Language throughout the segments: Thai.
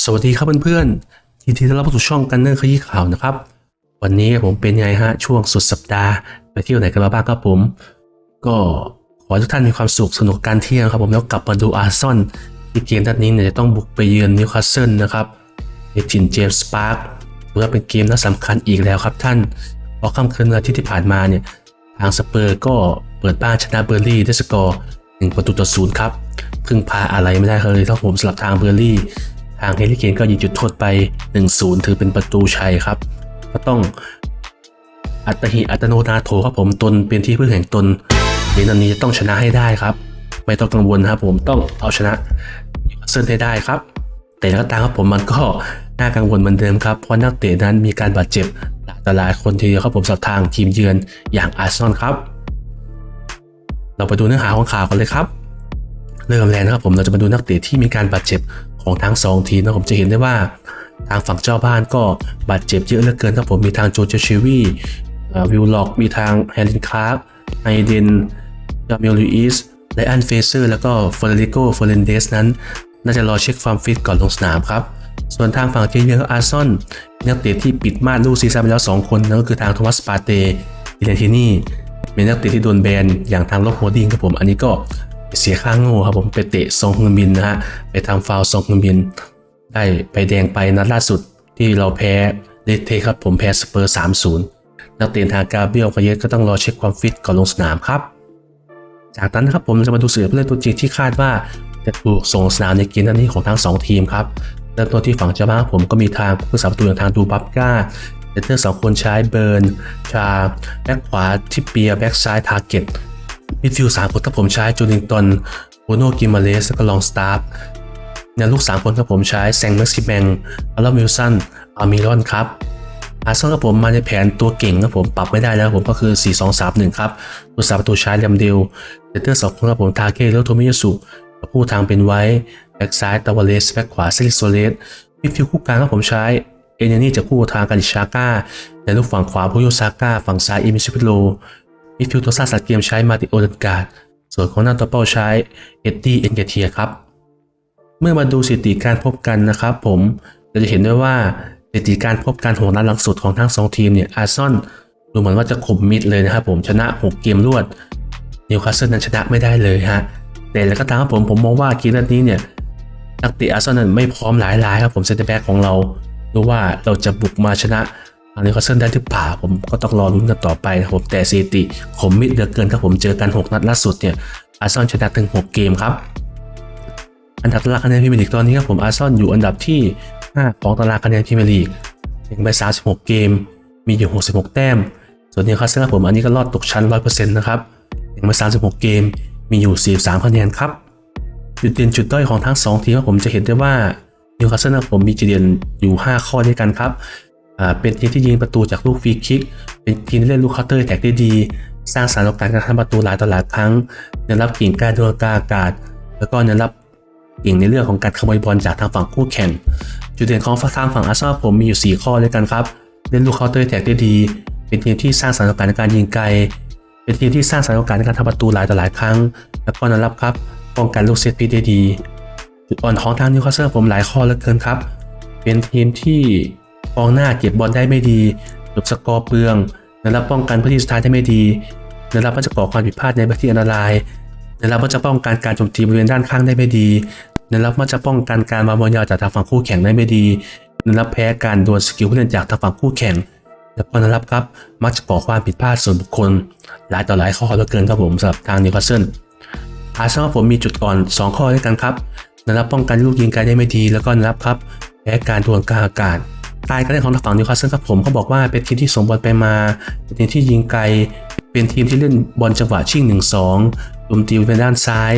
สวัสดีครับเพื่อนๆ ทีทีต้อนรับเข้าสู่ช่องกันเนอร์ขยี้ข่าวนะครับ วันนี้ผมเป็นไงฮะช่วงสุดสัปดาห์ ไปเที่ยวไหนกันมาบ้างครับผม ก็ขอทุกท่านมีความสุขสนุกการเที่ยวครับผมแล้วกลับมาดูอาร์ซอนที่เกมนัดนี้เนี่ยจะต้องบุกไปเยือนนิวคาสเซิลนะครับในจินเจมส์ปาร์คถือว่าเป็นเกมน่าสำคัญอีกแล้วครับท่านเพราะค่ำคืนวันอาทิตย์ที่ผ่านมาเนี่ยทางสเปอร์ก็เปิดบ้านชนะเบอร์ลี่ด้วยสกอร์หนึ่งประตูต่อศูนย์ครับพึ่งพาอะไรไม่ได้เลยทั้งผมสำหรับทางเบอร์ลี่ ทางเฮลิเคนก็ยิงจุดโทษไป 1-0 ถือเป็นประตูชัยครับ ก็ต้องอัตหิอัตโนนาโถครับผมตนเป็นที่พึ่งแห่งตนเกมนันนี้จะต้องชนะให้ได้ครับ ไม่ต้องกังวลครับผมต้องเอาชนะเซิร์นให้ได้ครับ แต่ก็ตามครับผมมันก็น่ากังวลเหมือนเดิมครับเพราะนักเตะนั้นมีการบาดเจ็บหลายต่หลายคนทีเดียวครับผมสับทางทีมเยือนอย่างอาร์เซนอลครับ เราไปดูเนื้อหาของข่าวกันเลยครับ เริ่มแรกนะครับผมเราจะมาดูนักเตะที่มีการบาดเจ็บ ของทั้งสองทีมนะผมจะเห็นได้ว่าทางฝั่งเจ้าบ้านก็บาดเจ็บเยอะเหลือเกินครับผมมีทางโจเจชิวี่วิลล็อกมีทางแฮร์รินคาร์กไอเดนจามิลลูอิสไลอันเฟเซอร์แล้วก็เฟอร์ริโกเฟอร์เรนเดสนั้น น่าจะรอเช็คความฟิตก่อนลงสนามครับ ส่วนทางฝั่งทีมเยือนอาร์ซอนนักเตะที่ปิดมานลูกซีซั่นไปแล้ว 2 คนนั่นก็คือทางโทมัสปาเตอิเลนทินีมีนักเตะที่โดนแบนอย่างทางโลบโฮดดิ้งครับผม อันนี้ก็ เสียค่าโง่ครับผมไปเตะซงฮึนบินนะฮะไปทำฟาวซงฮึนบิน ได้ใบแดงไปนัดล่าสุดที่เราแพ้เลเทครับผมแพ้สเปอร์ 3-0 นักเตะทางกาเบรียลกาเยสก็ต้องรอเช็คความฟิตก่อนลงสนามครับ จากนั้นครับผมจะมาดูเสือผู้เล่นตัวจริงที่คาดว่าจะถูกส่งสนามในเกมนัดนี้ของทั้ง 2 ทีมครับเริ่มต้นที่ฝั่งเจ้าบ้านผมก็มีทางผู้สาประตูอย่างทางดูบับก้าเซนเตอร์สองคนใช้เบิร์น ชา แบ็กขวาทิปเปีย แบ็กซ้ายทาร์เก็ต มิดฟิลด์สามคนครับผมใช้จูนิงตันโบโนกิมาเลสแล้วก็ลองสตาร์แนวลูก3คนครับผมใช้แซงแม็กซิแมงอาร์ลวิลสันอาร์มิรอนครับอาร์เซนอลครับผมมาในแผนตัวเก่งครับผมปรับไม่ได้แล้วผมก็คือ 4 2 3 1 ครับผู้สามประตูใช้เลมเดลเซนเตอร์สองคนครับผมทาเก้แล้วโทมิยาสุผู้ทางเป็นไว้แบ็กซ้ายตาวาเลสแบ็กขวาเซลิโซเลสมิดฟิลด์คู่กลางครับผมใช้เอเนนี่จากคู่ทางกาดิชาก้าในลูกฝั่งขวาโพโยซาก้าฝั่งซ้ายอิมิชิพิโล มิดฟิลด์ตัวสร้างสรรค์เกมใช้มาติโอเดนการ์ดส่วนของหน้าตัวเป้าใช้เอ็ดดี้เอ็นเกเทียครับ เมื่อมาดูสถิติการพบกันนะครับผมเราจะเห็นได้ว่าสถิติการพบกันของนัดหลังสุดของทั้งสองทีมเนี่ยอาร์ซอนดูเหมือนว่าจะข่มมิดเลยนะครับผมชนะ 6 เกมรวดนิวคาสเซิลนั้นชนะไม่ได้เลยฮะแต่แล้วก็ตามครับผมผมมองว่าเกมนัดนี้เนี่ยนักเตะอาร์ซอนนั้นไม่พร้อมหลายรายครับผมเซนเตอร์แบ็กของเราดูว่าเราจะบุกมาชนะ นิวคาสเซิลได้หรือเปล่าผมก็ต้องรอลุ้นกันต่อไปนะครับผมแต่สถิติขมมิดเหลือเกินครับผมเจอกัน 6 นัดล่าสุดเนี่ยอาร์ซอนชนะถึง 6 เกมครับ อันดับตารางคะแนนพรีเมียร์ลีกตอนนี้ครับผมอาร์ซอลอยู่อันดับที่ 5 ของตารางคะแนนพรีเมียร์ลีกยิงไป 36 เกม มีอยู่ 66 แต้ม ส่วนนิวคาสเซิลครับผมอันนี้ก็รอดตกชั้น 100%นะครับยิงไป 36 เกม มีอยู่ 43 คะแนนครับ จุดเด่นจุดด้อยของทั้ง 2 ทีมครับผมจะเห็นได้ว่านิวคาสเซิลครับผมมีจุดเด่นอยู่ 5 ข้อด้วยกันครับ เป็นทีมที่ยิงประตูจากลูกฟรีคิก เป็นทีมที่เล่นลูกเคาน์เตอร์แท็กได้ดี สร้างสรรค์โอกาสการทำประตูหลายต่อหลายครั้งเน้นรับกิ่งการโดนกางอากาศ แล้วก็เน้นรับเก่งในเรื่องของการขโมยบอลจากทางฝั่งคู่แข่ง จุดเด่นของทางฝั่งอาร์เซนอลผมมีอยู่ 4 ข้อด้วยกันครับ เล่นลูกเคาน์เตอร์แท็กได้ดี เป็นทีมที่สร้างสรรค์โอกาสในการยิงไกล เป็นทีมที่สร้างสรรค์โอกาสในการทำประตูหลายต่อหลายครั้ง แล้วก็นั้นรับครับ ป้องกันลูกเซตพีได้ดี จุดอ่อนของทางนิวคาสเซิลผมหลายข้อเหลือเกินครับ เป็นทีมที่ กองหน้าเก็บบอลได้ไม่ดีหลบสกอร์เปลืองและรับป้องกันพื้นที่สุดท้ายได้ไม่ดีและรับว่าจะก่อความผิดพลาดในพื้นที่อันตรายในรับว่าจะป้องกันการโจมตีบริเวณด้านข้างได้ไม่ดีในรับว่าจะป้องกันการวางบอลยาวจากทางฝั่งคู่แข่งได้ไม่ดีในรับแพ้การดวลสกิลผู้เล่นจากทางฝั่งคู่แข่งแล้วก็นะครับครับมักจะก่อความผิดพลาดส่วนบุคคล หลายต่อหลายข้อเหลือเกินครับผมสำหรับทางนิวคาสเซิลอาร์เซนอลผมมีจุดอ่อน 2 ข้อด้วยกันครับนะครับป้องกันลูกยิงไกลได้ไม่ดีแล้วก็นะครับครับแพ้การดวลกลางอากาศ ตายการเล่นของทางฝั่งนิวคาสเซิลครับผมก็บอกว่าเป็นทีมที่ส่งบอลไปมา เป็นทีมที่ยิงไกล เป็นทีมที่เล่นบอลจังหวะชิ่ง 1-2โจมตีไปด้านซ้าย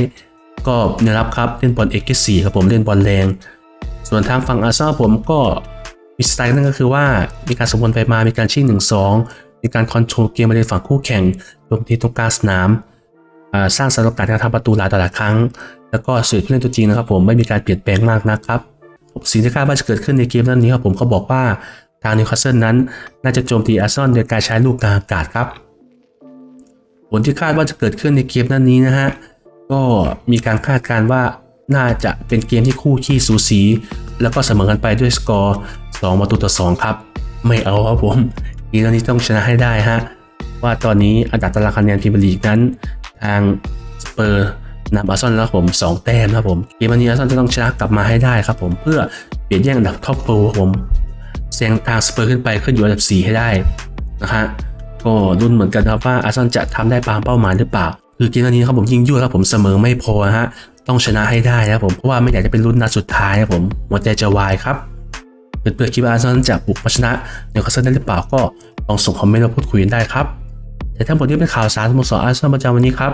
ก็นะครับครับเล่นบอลเอ็กซ์สี่ครับผมเล่นบอลแรง ส่วนทางฝั่งอาร์เซนอลผมก็มีสไตล์นั่นก็คือว่ามีการสมบอลไปมา มีการชิ่ง 1-2 มีการคอนโทรลเกมบริเวณฝั่งคู่แข่งโจมตีตรงกลางสนามสร้างสถานการณ์การทำประตูหลายต่อหลายครั้ง แล้วก็สื่อผู้เล่นตัวจริงนะครับผมไม่มีการเปลี่ยนแปลงมากนะครับ สิ่งที่คาดว่าจะเกิดขึ้นในเกมนั้นนี้ครับผมเขาบอกว่าทางนิวคาสเซิลนั้น น่าจะโจมตีอาร์เซนอลโดยการใช้ลูกกลางอากาศครับ ผลที่คาดว่าจะเกิดขึ้นในเกมนั้นนี้นะฮะก็มีการคาดการณ์ว่าน่าจะเป็นเกมที่คู่ขี้สูสี แล้วก็เสมอกันไปด้วยสกอร์2ประตูต่อ 2 ครับ ไม่เอาครับผมทีมนี้ต้องชนะให้ได้ฮะว่าตอนนี้อันดับตารางคะแนนพรีเมียร์ลีกนั้น ทางสเปอร์ นำอาร์ซอลแล้วครับผม2แต้มนะครับผมเกมวันนี้อาร์ซอลจะต้องชนะกลับมาให้ได้ครับผมเพื่อเปลี่ยนแย่งอันดับท็อปโปรครับผมแซงทางสเปอร์ขึ้นไปขึ้นอยู่อันดับ 4 ให้ได้นะฮะก็รุ่นเหมือนกันครับว่าอาร์ซอลจะทำได้ตามเป้าหมายหรือเปล่า คือเกมวันนี้ครับผมยิ่งยั่วครับผมเสมอไม่พอฮะต้องชนะให้ได้นะครับผมเพราะว่าไม่อยากจะเป็นรุ่นนัดสุดท้ายครับผมหัวใจจะวายครับเพื่อนๆคิดว่าอาร์เซนอลจะบุกมาชนะนิวคาสเซิลได้หรือเปล่าก็ลองส่งคอมเมนต์มาพูดคุยกันได้ครับ แต่ทั้งหมดนี้เป็นข่าวสารสโมสรอาร์เซนอลประจำวันนี้ครับ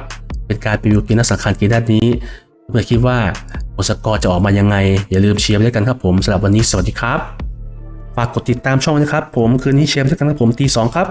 เป็นการรีวิวเกมนัดสำคัญเกมนัดนี้เพื่อคิดว่าผลสกอร์จะออกมายังไง อย่าลืมเชียร์ด้วยกันครับผมสำหรับวันนี้สวัสดีครับ ฝากกดติดตามช่องนะครับ ผมคืนนี้เชียร์ด้วยกันครับผมตีสองครับ